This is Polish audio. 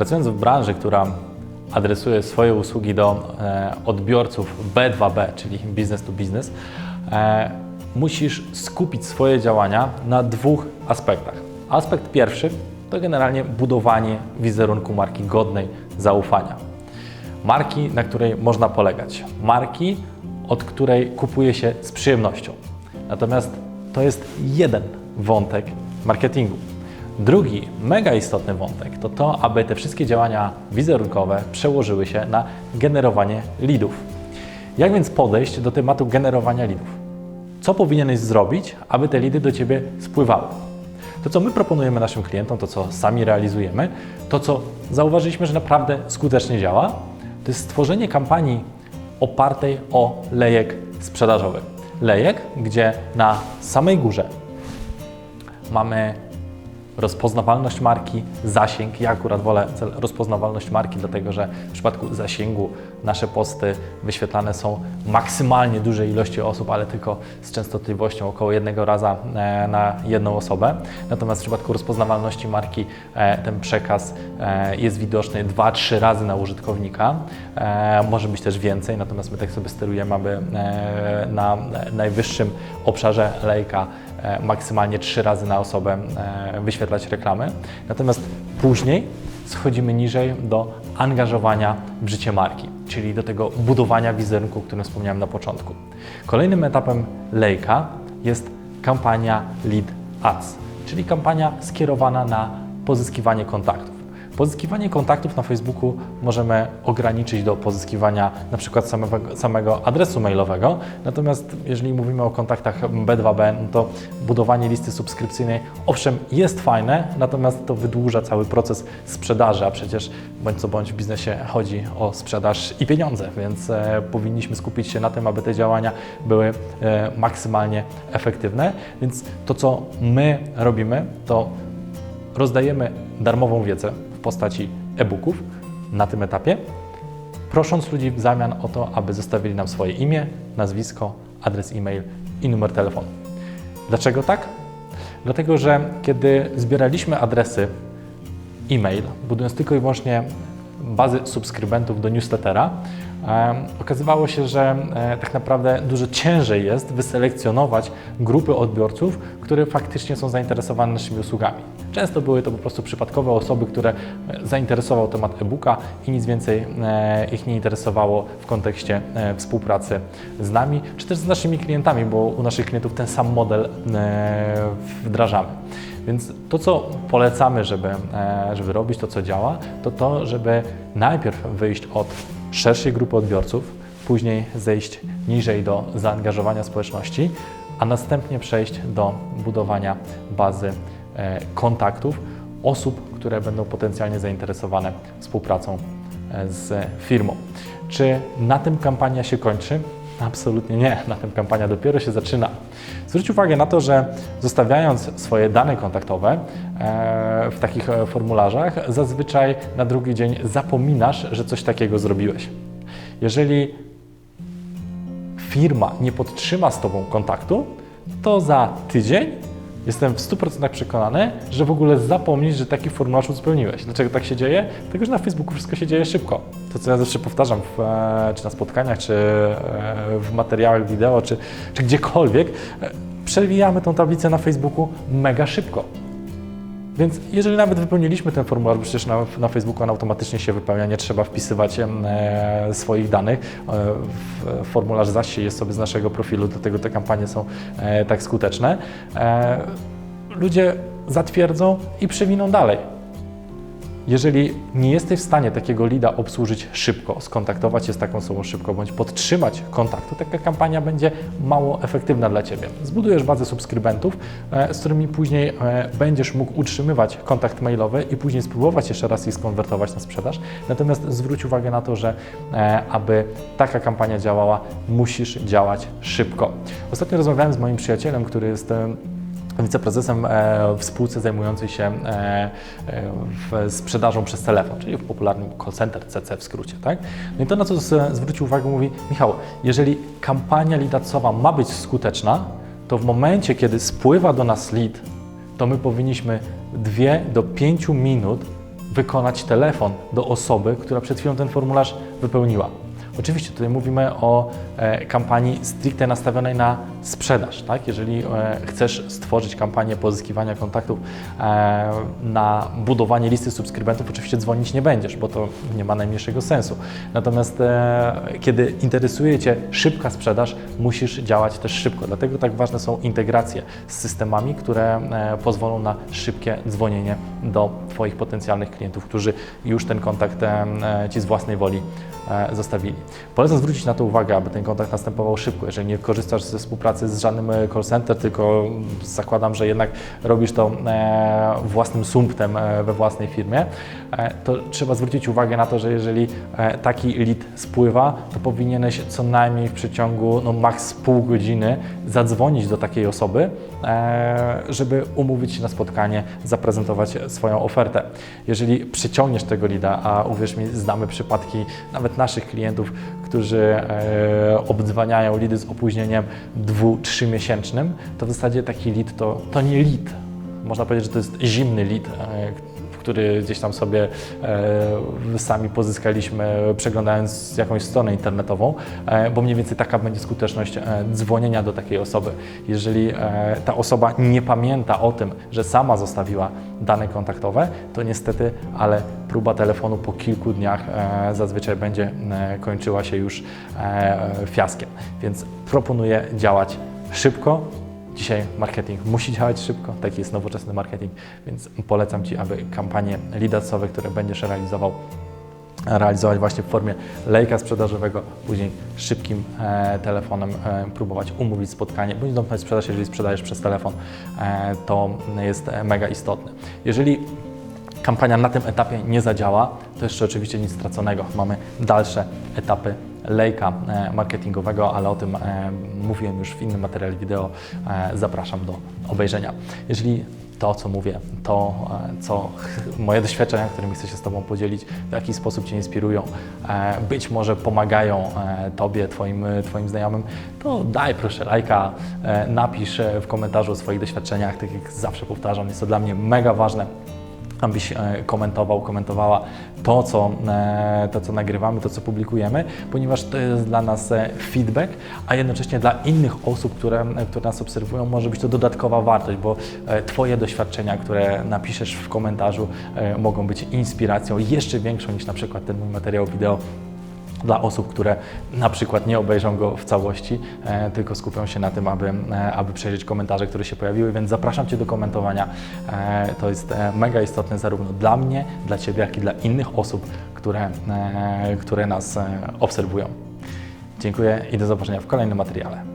Pracując w branży, która adresuje swoje usługi do e, odbiorców B2B, czyli business to business, e, musisz skupić swoje działania na dwóch aspektach. Aspekt pierwszy to generalnie budowanie wizerunku marki godnej zaufania. Marki, na której można polegać. Marki, od której kupuje się z przyjemnością. Natomiast to jest jeden wątek marketingu. Drugi, mega istotny wątek to to, aby te wszystkie działania wizerunkowe przełożyły się na generowanie leadów. Jak więc podejść do tematu generowania leadów? Co powinieneś zrobić, aby te lidy do Ciebie spływały? To, co my proponujemy naszym klientom, to, co sami realizujemy, to, co zauważyliśmy, że naprawdę skutecznie działa, to jest stworzenie kampanii opartej o lejek sprzedażowy. Lejek, gdzie na samej górze mamy rozpoznawalność marki, zasięg. Ja akurat wolę rozpoznawalność marki, dlatego że w przypadku zasięgu nasze posty wyświetlane są maksymalnie dużej ilości osób, ale tylko z częstotliwością około jednego raza e, na jedną osobę. Natomiast w przypadku rozpoznawalności marki e, ten przekaz e, jest widoczny 2-3 razy na użytkownika. Może być też więcej, natomiast my tak sobie sterujemy, aby na najwyższym obszarze lejka maksymalnie trzy razy na osobę e, wyświetlać reklamy. Natomiast później schodzimy niżej do angażowania w życie marki, czyli do tego budowania wizerunku, o którym wspomniałem na początku. Kolejnym etapem lejka jest kampania Lead Ads, czyli kampania skierowana na pozyskiwanie kontaktów. Pozyskiwanie kontaktów na Facebooku możemy ograniczyć do pozyskiwania na przykład samego, samego adresu mailowego, natomiast jeżeli mówimy o kontaktach B2B, no to budowanie listy subskrypcyjnej owszem jest fajne, natomiast to wydłuża cały proces sprzedaży, a przecież bądź co bądź w biznesie chodzi o sprzedaż i pieniądze, więc e, powinniśmy skupić się na tym, aby te działania były e, maksymalnie efektywne. Więc to, co my robimy, to rozdajemy darmową wiedzę postaci e-booków na tym etapie, prosząc ludzi w zamian o to, aby zostawili nam swoje imię, nazwisko, adres e-mail i numer telefonu. Dlaczego tak? Dlatego, że kiedy zbieraliśmy adresy e-mail, budując tylko i wyłącznie bazy subskrybentów do newslettera, okazywało się, że tak naprawdę dużo ciężej jest wyselekcjonować grupy odbiorców, które faktycznie są zainteresowane naszymi usługami. Często były to po prostu przypadkowe osoby, które e, zainteresował temat e-booka i nic więcej e, ich nie interesowało w kontekście e, współpracy z nami, czy też z naszymi klientami, bo u naszych klientów ten sam model wdrażamy. Więc to, co polecamy, żeby, żeby robić, to co działa, to to, żeby najpierw wyjść od szerszej grupy odbiorców, później zejść niżej do zaangażowania społeczności, a następnie przejść do budowania bazy kontaktów osób, które będą potencjalnie zainteresowane współpracą e, z firmą. Czy na tym kampania się kończy? Absolutnie nie. Na tym kampania dopiero się zaczyna. Zwróć uwagę na to, że zostawiając swoje dane kontaktowe e, w takich e, formularzach, zazwyczaj na drugi dzień zapominasz, że coś takiego zrobiłeś. Jeżeli firma nie podtrzyma z Tobą kontaktu, to za tydzień jestem w 100% przekonany, że w ogóle zapomnisz, że taki formularz uzupełniłeś. Dlaczego tak się dzieje? Dlatego, że na Facebooku wszystko się dzieje szybko. To, co ja zawsze powtarzam, w, e, czy na spotkaniach, czy e, w materiałach wideo, czy, czy gdziekolwiek, e, przewijamy tą tablicę na Facebooku mega szybko. Więc jeżeli nawet wypełniliśmy ten formularz, bo przecież na, na Facebooku on automatycznie się wypełnia, nie trzeba wpisywać e, swoich danych. E, w, formularz zaś jest sobie z naszego profilu, dlatego te kampanie są e, tak skuteczne. E, ludzie zatwierdzą i przewiną dalej. Jeżeli nie jesteś w stanie takiego lida obsłużyć szybko, skontaktować się z taką osobą szybko, bądź podtrzymać kontakt, to taka kampania będzie mało efektywna dla Ciebie. Zbudujesz bazę subskrybentów, e, z którymi później e, będziesz mógł utrzymywać kontakt mailowy i później spróbować jeszcze raz ich skonwertować na sprzedaż. Natomiast zwróć uwagę na to, że e, aby taka kampania działała, musisz działać szybko. Ostatnio rozmawiałem z moim przyjacielem, który jest wiceprezesem e, w spółce zajmującej się e, e, sprzedażą przez telefon, czyli w popularnym call center, CC w skrócie. Tak? No i to, na co zwrócił uwagę, mówi Michał, jeżeli kampania lidacowa ma być skuteczna, to w momencie, kiedy spływa do nas lead, to my powinniśmy 2 do 5 minut wykonać telefon do osoby, która przed chwilą ten formularz wypełniła. Oczywiście tutaj mówimy o kampanii stricte nastawionej na sprzedaż. Tak? Jeżeli e, chcesz stworzyć kampanię pozyskiwania kontaktów e, na budowanie listy subskrybentów, oczywiście dzwonić nie będziesz, bo to nie ma najmniejszego sensu. Natomiast e, kiedy interesuje Cię szybka sprzedaż, musisz działać też szybko. Dlatego tak ważne są integracje z systemami, które pozwolą na szybkie dzwonienie do Twoich potencjalnych klientów, którzy już ten kontakt Ci z własnej woli zostawili. Polecam zwrócić na to uwagę, aby ten kontakt następował szybko. Jeżeli nie korzystasz ze współpracy z żadnym e, call center, tylko zakładam, że jednak robisz to e, własnym sumptem e, we własnej firmie, to trzeba zwrócić uwagę na to, że jeżeli taki lead spływa, to powinieneś co najmniej w przeciągu no, maks pół godziny zadzwonić do takiej osoby, żeby umówić się na spotkanie, zaprezentować swoją ofertę. Jeżeli przyciągniesz tego lida, a uwierz mi, znamy przypadki nawet naszych klientów, którzy e, obdzwaniają lidy z opóźnieniem dwu, trzymiesięcznym, to w zasadzie taki lead to, to nie lead. Można powiedzieć, że to jest zimny lead, e, który gdzieś tam sobie e, sami pozyskaliśmy, przeglądając jakąś stronę internetową, e, bo mniej więcej taka będzie skuteczność e, dzwonienia do takiej osoby. Jeżeli ta osoba nie pamięta o tym, że sama zostawiła dane kontaktowe, to niestety, ale próba telefonu po kilku dniach zazwyczaj będzie kończyła się już fiaskiem. Więc proponuję działać szybko, Dzisiaj marketing musi działać szybko, taki jest nowoczesny marketing, więc polecam Ci, aby kampanie leadacowe, które będziesz realizował, realizować właśnie w formie lejka sprzedażowego, później szybkim e, telefonem e, próbować umówić spotkanie, bądź domknąć sprzedaż, jeżeli sprzedajesz przez telefon, e, to jest mega istotne. Jeżeli kampania na tym etapie nie zadziała, to jeszcze oczywiście nic straconego. Mamy dalsze etapy lejka e, marketingowego, ale o tym e, mówiłem już w innym materiale wideo. E, Zapraszam do obejrzenia. Jeżeli to, co mówię, to, co moje doświadczenia, którymi chcę się z Tobą podzielić, w jaki sposób Cię inspirują, być może pomagają Tobie, Twoim, twoim znajomym, to daj proszę lajka, napisz w komentarzu o swoich doświadczeniach. Tak jak zawsze powtarzam, jest to dla mnie mega ważne abyś e, komentował, komentowała to co, e, to, co nagrywamy, to, co publikujemy, ponieważ to jest dla nas e, feedback, a jednocześnie dla innych osób, które, które nas obserwują, może być to dodatkowa wartość, bo Twoje doświadczenia, które napiszesz w komentarzu, mogą być inspiracją jeszcze większą niż na przykład ten mój materiał wideo dla osób, które na przykład nie obejrzą go w całości, e, tylko skupią się na tym, aby, e, aby przejrzeć komentarze, które się pojawiły, więc zapraszam Cię do komentowania. E, to jest mega istotne zarówno dla mnie, dla Ciebie, jak i dla innych osób, które, które nas obserwują. Dziękuję i do zobaczenia w kolejnym materiale.